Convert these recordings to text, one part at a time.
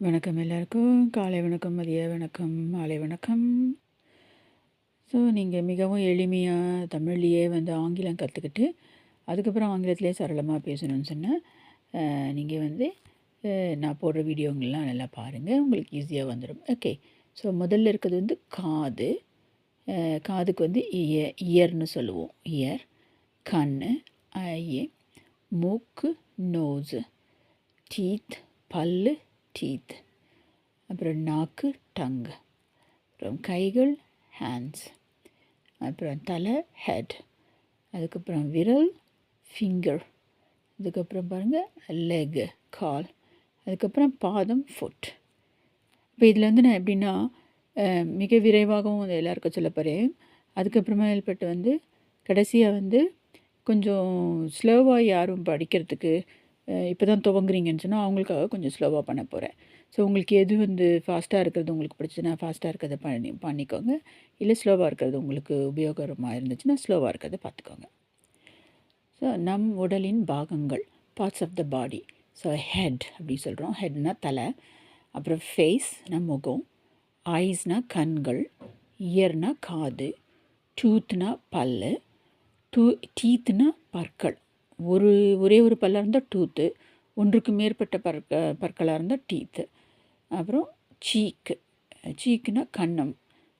வணக்கம் எல்லாருக்கும். காலை வணக்கம் மதிய வணக்கம் மாலை வணக்கம். ஸோ நீங்கள் மிகவும் எளிமையாக தமிழ்லேயே வந்து ஆங்கிலம் கற்றுக்கிட்டு அதுக்கப்புறம் ஆங்கிலத்திலே சரளமாக பேசணும்னு சொன்னால் நீங்கள் வந்து நான் போடுற வீடியோங்கள்லாம் நல்லா பாருங்கள் உங்களுக்கு ஈஸியாக வந்துடும் ஓகே ஸோ முதல்ல இருக்கிறது வந்து காது. காதுக்கு வந்து இய இயர்னு சொல்லுவோம். இயர் கண் ஐ மூக்கு நோஸு டீத் பல்லு டீத் அப்புறம் நாக்கு டங் அப்புறம் கைகள் ஹேண்ட்ஸ் அப்புறம் தலை ஹெட் அதுக்கப்புறம் விரல் ஃபிங்கர் அதுக்கப்புறம் பாருங்கள் லெக் கால். அதுக்கப்புறம் பாதம் ஃபுட் இப்போ இதில் வந்து நான் எப்படின்னா மிக விரைவாகவும் அதை எல்லாருக்கும் சொல்ல போகிறேன் அதுக்கப்புறமேல்பட்டு வந்து கடைசியாக வந்து கொஞ்சம் ஸ்லோவாக யாரும் படிக்கிறதுக்கு இப்போ தான் துவங்குறீங்கன்னு சொன்னால் அவங்களுக்காக கொஞ்சம் ஸ்லோவாக பண்ண போகிறேன் ஸோ உங்களுக்கு எது வந்து ஃபாஸ்ட்டாக இருக்கிறது உங்களுக்கு பிடிச்சதுன்னா ஃபாஸ்ட்டாக இருக்கிறத பண்ணி பண்ணிக்கோங்க. இல்லை ஸ்லோவாக இருக்கிறது உங்களுக்கு உபயோகரமாக இருந்துச்சுன்னா ஸ்லோவாக இருக்கிறத பார்த்துக்கோங்க. ஸோ நம் உடலின் பாகங்கள் parts of the body so head அப்படின்னு சொல்கிறோம் ஹெட்னா தலை அப்புறம் ஃபேஸ்னா முகம் ஐஸ்னா கண்கள் இயர்னா காது டூத்னா பல்லு டூ டீத்னா பற்கள். ஒரு ஒரே ஒரு பல்லாக இருந்தால் டூத்து ஒன்றுக்கு மேற்பட்ட பற்க பற்களாக இருந்தால் டீத்து. அப்புறம் சீக்கு. சீக்குனா கன்னம்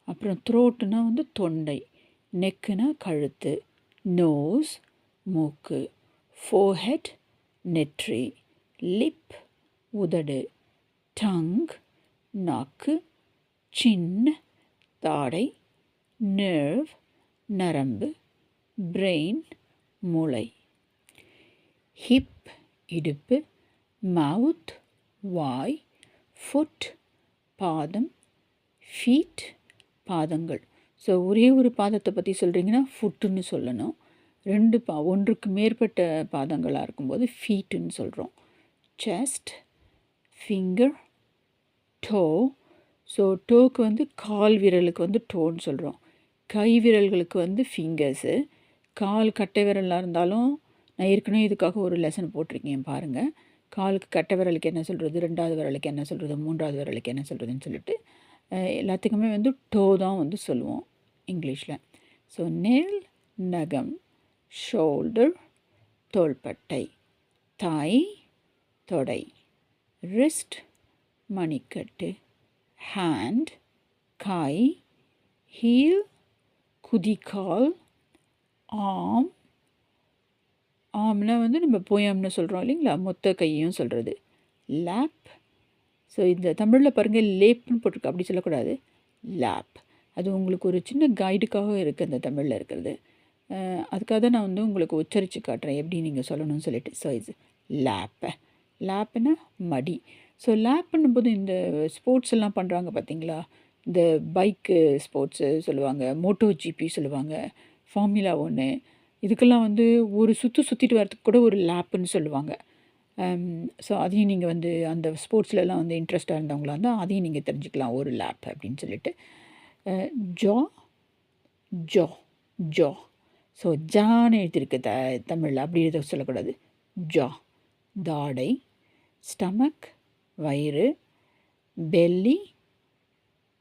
அப்புறம் த்ரோட்டுனா வந்து தொண்டை. நெக்குனா கழுத்து. நோஸ் மூக்கு. ஃபோஹெட் நெற்றி. லிப் உதடு. டங் நாக்கு. சின் தாடை. நர்வ் நரம்பு. பிரெயின் மூளை. ஹிப் இடுப்பு மவுத் வாய் ஃபுட் பாதம் ஃபீட் பாதங்கள். ஸோ ஒரே ஒரு பாதத்தை பற்றி சொல்கிறீங்கன்னா ஃபுட்டுன்னு சொல்லணும். ரெண்டு பா ஒன்றுக்கு மேற்பட்ட பாதங்களாக இருக்கும்போது ஃபீட்டுன்னு சொல்கிறோம் செஸ்ட் ஃபிங்கர் டோ ஸோ டோக்கு வந்து கால் விரலுக்கு வந்து டோன்னு சொல்கிறோம் கை விரல்களுக்கு வந்து ஃபிங்கர்ஸு கால் கட்டை விரலாக இருந்தாலும் நான் ஏற்கனவே இதுக்காக ஒரு லெசன் போட்டிருக்கேன் பாருங்கள் காலுக்கு கட்டை விரலுக்கு என்ன சொல்கிறது ரெண்டாவது விரலுக்கு என்ன சொல்கிறது மூன்றாவது விரலுக்கு என்ன சொல்கிறதுன்னு சொல்லிட்டு எல்லாத்துக்குமே வந்து டோ தான் வந்து சொல்லுவோம் இங்கிலீஷில். ஸோ நெல் நகம் ஷோல்டர் தோள்பட்டை தாய் தொடை ரிஸ்ட் மணிக்கட்டு ஹேண்ட் காய் ஹீல் குதிகால் ஆம் ஆம்னா வந்து நம்ம போயாம்னு சொல்கிறோம் இல்லைங்களா? மொத்த கையையும் சொல்கிறது லேப். ஸோ இந்த தமிழில் பாருங்கள் லேப்னு போட்டிருக்கு. அப்படி சொல்லக்கூடாது. லேப். அது உங்களுக்கு ஒரு சின்ன கைடுக்காக இருக்குது அந்த தமிழில் இருக்கிறது. அதுக்காக தான் நான் வந்து உங்களுக்கு உச்சரித்து காட்டுறேன். எப்படி நீங்கள் சொல்லணும்னு சொல்லிட்டு. ஸோ இது லேப்பை லேப்னா மடி. ஸோ லேப்புன்னும் போது இந்த ஸ்போர்ட்ஸ் எல்லாம் பண்ணுறாங்க பார்த்தீங்களா? இந்த பைக்கு ஸ்போர்ட்ஸு சொல்லுவாங்க மோட்டோ ஜிபி சொல்லுவாங்க ஃபார்முலா ஒன்று இதுக்கெல்லாம் வந்து ஒரு சுற்று சுற்றிட்டு வரதுக்கு கூட ஒரு லேப்புன்னு சொல்லுவாங்க. ஸோ அதையும் நீங்கள் வந்து அந்த ஸ்போர்ட்ஸ்லலாம் வந்து இன்ட்ரெஸ்ட்டாக இருந்தவங்களா இருந்தால் அதையும் நீங்கள் தெரிஞ்சுக்கலாம் ஒரு லேப் அப்படின்னு சொல்லிட்டு. ஜா ஜோ ஜோ. ஸோ ஜான்னு எழுதியிருக்கு த தமிழில். அப்படி எழுத சொல்லக்கூடாது. ஜா தாடை ஸ்டமக் வயிறு பெல்லி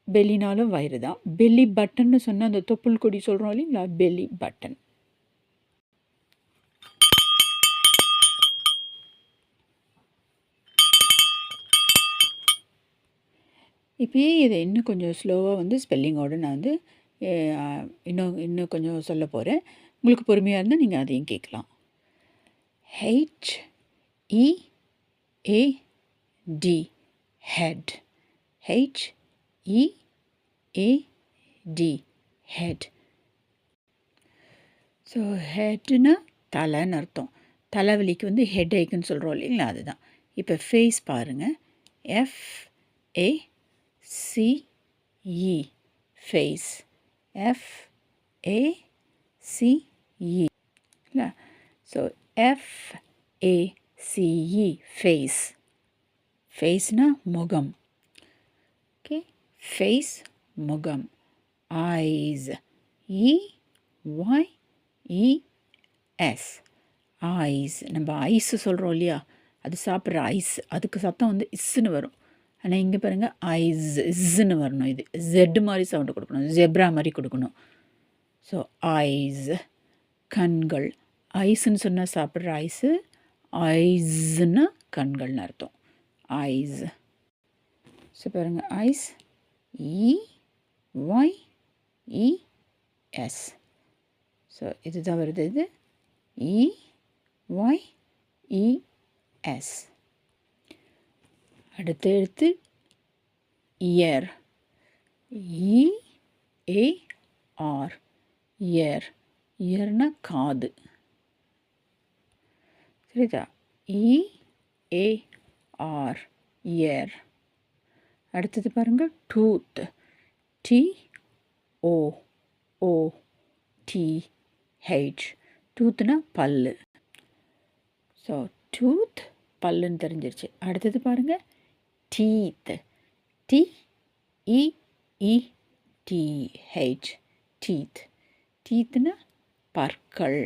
பெல்லினாலும் வயிறு தான். பெல்லி பட்டன்னு சொன்னால் அந்த தொப்புள் கொடி சொல்கிறோம் இல்லைங்களா? Belly button. இப்போயே இதை இன்னும் கொஞ்சம் ஸ்லோவாக வந்து ஸ்பெல்லிங்கோடு நான் வந்து இன்னும் இன்னும் கொஞ்சம் சொல்ல போகிறேன் உங்களுக்கு பொறுமையாக இருந்தால் நீங்கள் அதையும் கேட்கலாம். H E A D head H E A D head so ஹெட்னா தலைன்னு அர்த்தம். தலைவலிக்கு வந்து ஹெட் ஏக்குன்னு சொல்கிறோம் இல்லைங்களா? அதுதான். இப்போ ஃபேஸ் பாருங்கள் F A C E face F C E இல்லை so F C E face ஃபேஸ்னால் முகம் ஓகே ஃபேஸ் முகம் eyes E Y E S eyes நம்ம ஐஸ் சொல்கிறோம் இல்லையா? அது சாப்பிட்ற ஐஸ். அதுக்கு சத்தம் வந்து இஸ்ஸுன்னு வரும். ஆனால் இங்கே பாருங்கள் ஐ இஸ்ன்னு வரணும் இது. ஜெட் மாதிரி சவுண்டு கொடுக்கணும். ஜெப்ரா மாதிரி கொடுக்கணும். ஸோ ஐஸ் கண்கள். ஐஸ்ன்னு சொன்னால் சாப்பிட்ற ஐஸு ஐஸ்ன்னு கண்கள்னு அர்த்தம். ஐஸ் ஸோ பாருங்கள் eyes E Y E S so இதுதான் வருது இது. இ ஒய் இஎஸ் அடுத்த எழுத்து ear. E A R. Ear. இயர்னா காது. சரிதா? E A R. இயர். அடுத்தது பாருங்கள் tooth. T O O T H. டூத்னா பல்லு. ஸோ டூத் பல்லுன்னு தெரிஞ்சிருச்சு. அடுத்தது பாருங்கள் teeth t. E e t h. Teeth டீத்னா பற்கள்.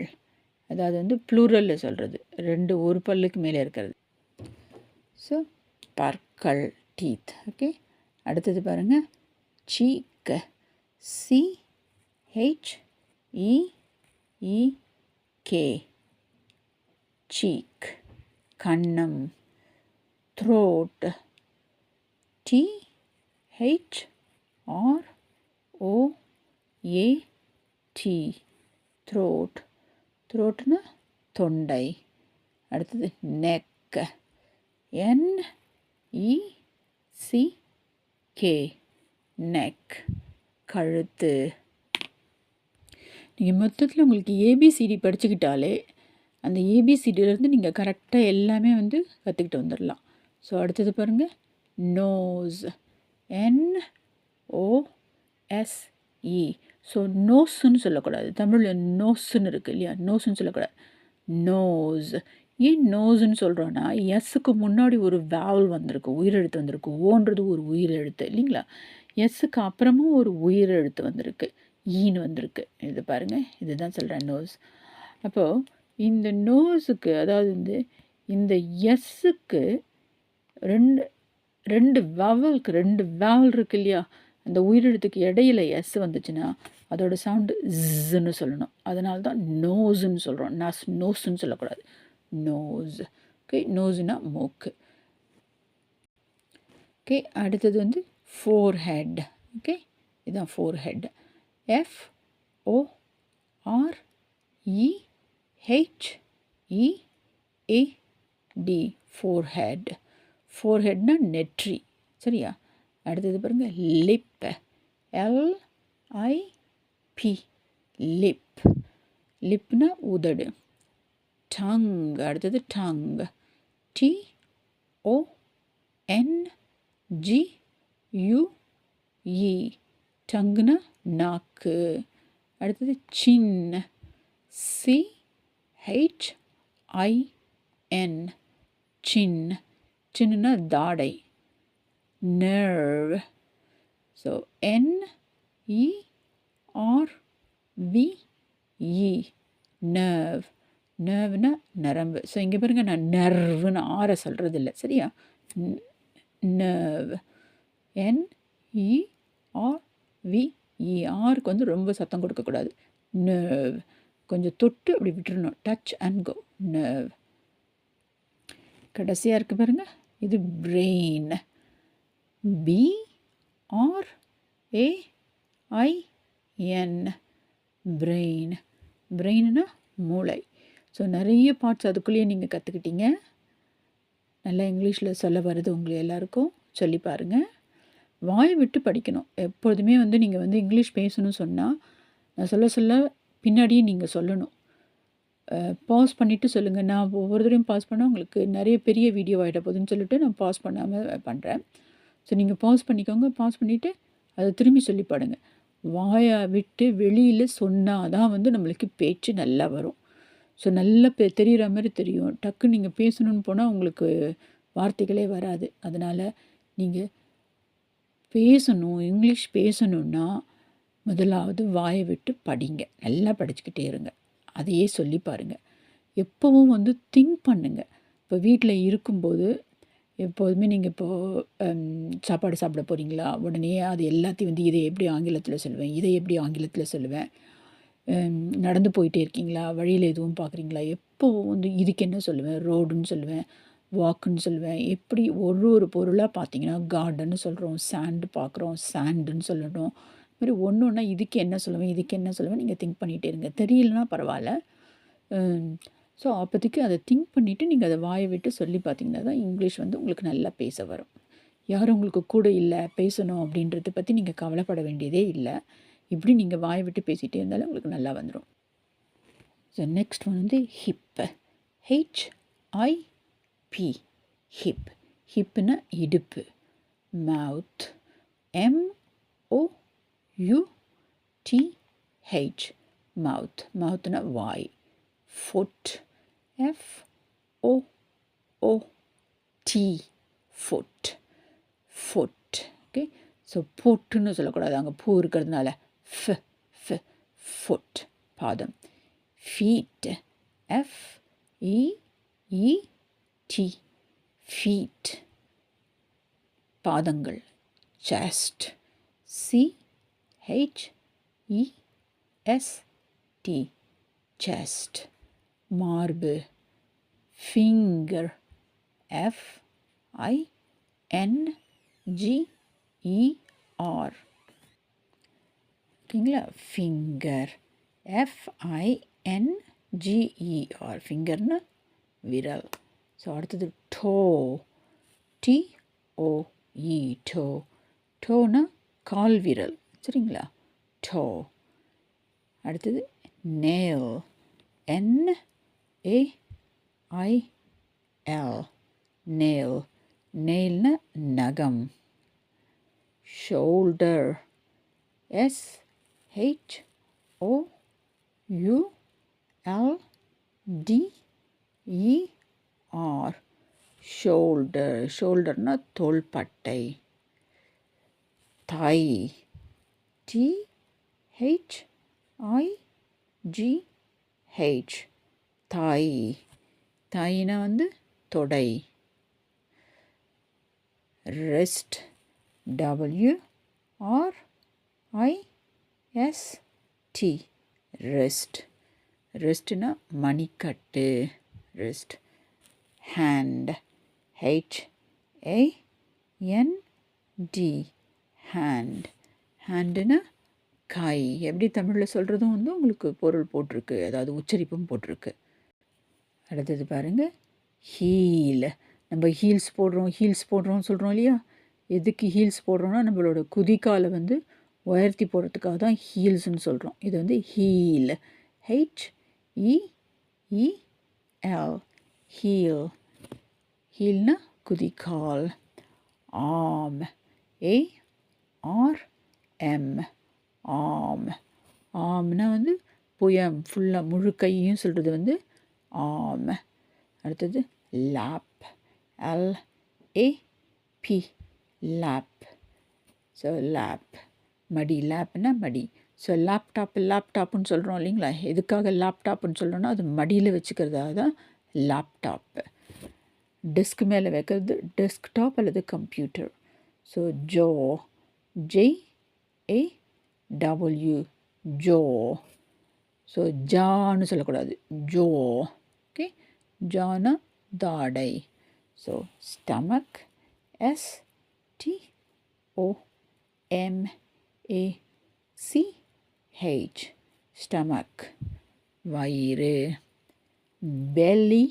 அதாவது வந்து ப்ளூரலில் சொல்கிறது ரெண்டு ஒரு பல்லுக்கு மேலே இருக்கிறது. ஸோ பற்கள் டீத் ஓகே அடுத்தது பாருங்கள் cheek C H E E K cheek கண்ணம். Throat T H R O A T throat த்ரோட்னா தொண்டை. அடுத்தது neck N E C K neck கழுத்து. நீங்கள் மொத்தத்தில் உங்களுக்கு ஏபிசிடி படிச்சுக்கிட்டாலே அந்த ஏபிசிடியிலேருந்து நீங்கள் கரெக்டாக எல்லாமே வந்து கற்றுக்கிட்டு வந்துடலாம் ஸோ அடுத்தது பாருங்கள் nose N O S E so நோஸ்ன்னு சொல்லக்கூடாது. தமிழில் நோஸ்ன்னு இருக்குது இல்லையா? நோஸ்ன்னு சொல்லக்கூடாது. நோஸ் ஏன் நோஸ்ன்னு சொல்கிறோன்னா எஸ்ஸுக்கு முன்னாடி ஒரு வேவல் வந்திருக்கு உயிரெழுத்து வந்திருக்கு. ஓன்றது ஒரு உயிரெழுத்து இல்லைங்களா? எஸ்ஸுக்கு அப்புறமும் ஒரு உயிரெழுத்து வந்திருக்கு. ஈன்னு வந்திருக்கு. இது பாருங்கள் இதுதான் சொல்கிறேன் நோஸ் அப்போது இந்த நோஸுக்கு அதாவது வந்து இந்த எஸ்ஸுக்கு ரெண்டு ரெண்டு வவலுக்கு ரெண்டு வேவல் இருக்கு இல்லையா? அந்த உயிரெழுத்துக்கு இடையில எஸ் வந்துச்சுன்னா அதோட சவுண்டு ஸுன்னு சொல்லணும். அதனால தான் நோஸுன்னு சொல்கிறோம் நஸ் நோஸுன்னு சொல்லக்கூடாது. நோஸ் ஓகே நோஸுனா மூக்கு. ஓகே அடுத்தது வந்து ஃபோர் ஹெட் ஓகே இதுதான் forehead F O R E H E A D forehead four ஹெட்னா நெட்ரி சரியா? அடுத்தது பாருங்கள் லிப் எல்ஐபி லிப் லிப்னா உதடு. டங் அடுத்தது tongue T O N G U E டங்குனா நாக்கு. அடுத்தது chin C H I N chin சின்ன தாடை. Nerve so N E R V E nerve நர்வ்னா நரம்பு. ஸோ இங்கே பாருங்கள் நான் நர்வ்னு ஆரை சொல்கிறது இல்லை சரியா? நர்வ் என்இஆர்விஇ ஆருக்கு வந்து ரொம்ப சத்தம் கொடுக்கக்கூடாது. நர்வ் கொஞ்சம் தொட்டு அப்படி விட்டுறணும். டச் அண்ட் கோ நர்வ் கடைசியாக இருக்குது பாருங்கள் இது brain B R A I N brain பிரெயின்னா மூளை. ஸோ நிறைய பார்ட்ஸ் அதுக்குள்ளேயே நீங்கள் கற்றுக்கிட்டீங்க நல்லா இங்கிலீஷில் சொல்ல வர்றது உங்களை எல்லாருக்கும் சொல்லி பாருங்கள் வாய் விட்டு படிக்கணும். எப்பொழுதுமே வந்து நீங்கள் வந்து இங்கிலீஷ் பேசணும்னு சொன்னால் நான் சொல்ல சொல்ல பின்னாடியே நீங்கள் சொல்லணும். பாஸ் பண்ணிவிட்டு சொல்லுங்கள் நான் ஒவ்வொரு தடையும் பாஸ் பண்ணால் உங்களுக்கு நிறைய பெரிய வீடியோ ஆகிட போகுதுன்னு சொல்லிட்டு நான் பாஸ் பண்ணாமல் பண்ணுறேன் ஸோ நீங்கள் பாஸ் பண்ணிக்கோங்க. பாஸ் பண்ணிவிட்டு அதை திரும்பி சொல்லி பாடுங்க வாயை விட்டு வெளியில் சொன்னால் தான் வந்து நம்மளுக்கு பேச்சு நல்லா வரும். ஸோ நல்லா பெ தெரிகிற மாதிரி தெரியும். டக்கு நீங்கள் பேசணுன்னு போனால் உங்களுக்கு வார்த்தைகளே வராது. அதனால் நீங்கள் பேசணும் இங்கிலீஷ் பேசணுன்னா முதலாவது வாயை விட்டு படிங்க. நல்லா படிச்சுக்கிட்டே இருங்க. அதையே சொல்லி பாருங்கள் எப்போவும் வந்து திங்க் பண்ணுங்கள் இப்போ வீட்டில் இருக்கும்போது எப்போதுமே நீங்கள் இப்போது சாப்பாடு சாப்பிட போகிறீங்களா உடனே அது எல்லாத்தையும் வந்து இதை எப்படி ஆங்கிலத்தில் சொல்லுவேன்? இதை எப்படி ஆங்கிலத்தில் சொல்லுவேன்? நடந்து போயிட்டே இருக்கீங்களா? வழியில் எதுவும் பார்க்குறீங்களா எப்போ வந்து இதுக்கு என்ன சொல்லுவேன்? ரோடுன்னு சொல்லுவேன். வாக்குன்னு சொல்லுவேன். எப்படி ஒரு ஒரு பொருளாக பார்த்தீங்கன்னா கார்டன்னு சொல்கிறோம் சாண்டு பார்க்குறோம் சாண்டுன்னு சொல்லணும். மாதிரி ஒன்று ஒன்றா இதுக்கு என்ன சொல்லுவேன் இதுக்கு என்ன சொல்லுவேன் நீங்கள் திங்க் பண்ணிகிட்டே இருங்க. தெரியலனா பரவாயில்ல. ஸோ அப்போதைக்கு அதை திங்க் பண்ணிவிட்டு நீங்கள் அதை வாயை விட்டு சொல்லி பார்த்தீங்கன்னா தான் இங்கிலீஷ் வந்து உங்களுக்கு நல்லா பேச வரும். யாரும் உங்களுக்கு கூட இல்லை பேசணும் அப்படின்றத பற்றி நீங்கள் கவலைப்பட வேண்டியதே இல்லை. இப்படி நீங்கள் வாயை விட்டு பேசிகிட்டே இருந்தாலும் உங்களுக்கு நல்லா வந்துடும் ஸோ நெக்ஸ்ட் ஒன் வந்து hip H I P hip ஹிப்புனா இடுப்பு. Mouth M U T H mouth மவுத்னா வாய் foot F O O T foot foot okay so பொட்டுன்னு சொல்லக்கூடாது அங்கே பூ இருக்கிறதுனால ஃப ஃப ஃபுட் பாதம் feet F E E T feet பாதங்கள் chest C H E S T chest மார்பு finger F I N G E R ஓகேங்களா ஃபிங்கர் எஃப்ஐஎன்ஜிஇஆர் ஃபிங்கர்னு விரல் ஸோ அடுத்தது to D OE to Donna கால் விரல் சரிங்களா? டோ. அடுத்தது nail N A I L nail நெயில்னா நகம். Shoulder S H O U L D E R shoulder ஷோல்டர்னா தோள்பட்டை. Thigh T thigh. தாயினா H வந்து தொடை. ரெஸ்ட் டபிள்யூ ஆர் ரெஸ்ட் ரெஸ்ட்னா மணிக்கட்டு. Wrist hand H A N D hand ஹேண்டுனா காய். எப்படி தமிழில் சொல்கிறதும் வந்து உங்களுக்கு பொருள் போட்டிருக்கு. அதாவது உச்சரிப்பும் போட்டிருக்கு. அடுத்தது பாருங்கள் ஹீல் நம்ம ஹீல்ஸ் போடுறோம் ஹீல்ஸ் போடுறோம்னு சொல்கிறோம் இல்லையா? எதுக்கு ஹீல்ஸ் போடுறோன்னா நம்மளோட குதிக்காலை வந்து உயர்த்தி போடுறதுக்காக தான் ஹீல்ஸ்னு சொல்கிறோம் இது வந்து heel H E E heel ஹீல்னா குதிக்கால் ஆம். ஏ ஆர் எம் ஆம். ஆம்னா வந்து புயம் ஃபுல்லாக முழு கையும் சொல்கிறது வந்து ஆம். அடுத்தது lap. L A P lap. So lap. மடி லேப்னா மடி. ஸோ லேப்டாப் லேப்டாப்புன்னு சொல்கிறோம் இல்லைங்களா? எதுக்காக லேப்டாப்புன்னு சொல்கிறோன்னா அது மடியில் வச்சுக்கிறதாக தான் லேப்டாப்பு டெஸ்க் மேலே வைக்கிறது டெஸ்க்டாப் அல்லது computer so jaw J A W jaw so ஜான்னு சொல்லக்கூடாது. ஜோ ஓகே ஜானா தாடை. So stomach S T O M A C H stomach வயிறு. Belly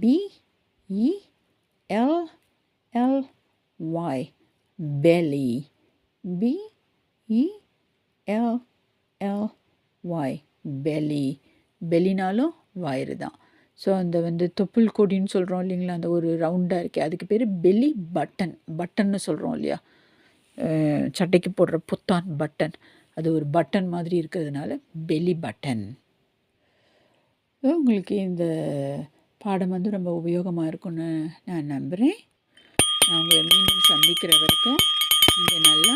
B E B E L L B E Y belly பெலினாலும் வயிறு தான். So அந்த வந்து தொப்புள் கொடின்னு சொல்கிறோம் இல்லைங்களா? அந்த ஒரு ரவுண்டாக இருக்கே. அதுக்கு பேர் பெலி பட்டன் பட்டன்னு சொல்கிறோம் இல்லையா? சட்டைக்கு போடுற புத்தான் பட்டன் அது ஒரு பட்டன் மாதிரி இருக்கிறதுனால பெலி பட்டன் உங்களுக்கு இந்த பாடம் வந்து ரொம்ப உபயோகமாக இருக்கும்னு நான் நம்புகிறேன் நான் உங்களை மீண்டும் சந்திக்கிற வரைக்கும் நீங்கள் நல்லா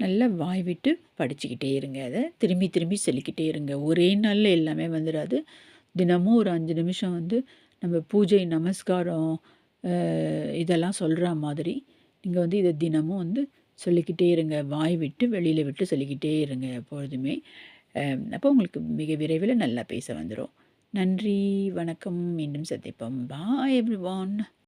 நல்லா வாய் விட்டு படிச்சுக்கிட்டே இருங்க. அதை திரும்பி திரும்பி சொல்லிக்கிட்டே இருங்க. ஒரே நாளில் எல்லாமே வந்துடாது. தினமும் ஒரு அஞ்சு நிமிஷம் வந்து நம்ம பூஜை நமஸ்காரம் இதெல்லாம் சொல்கிற மாதிரி நீங்கள் வந்து இதை தினமும் வந்து சொல்லிக்கிட்டே இருங்க. வாய் விட்டு வெளியில் விட்டு சொல்லிக்கிட்டே இருங்க எப்பொழுதுமே. அப்போ உங்களுக்கு மிக விரைவில் நல்லா பேச வந்துடும் நன்றி வணக்கம். மீண்டும் சந்திப்போம். பாய் எவ்ரி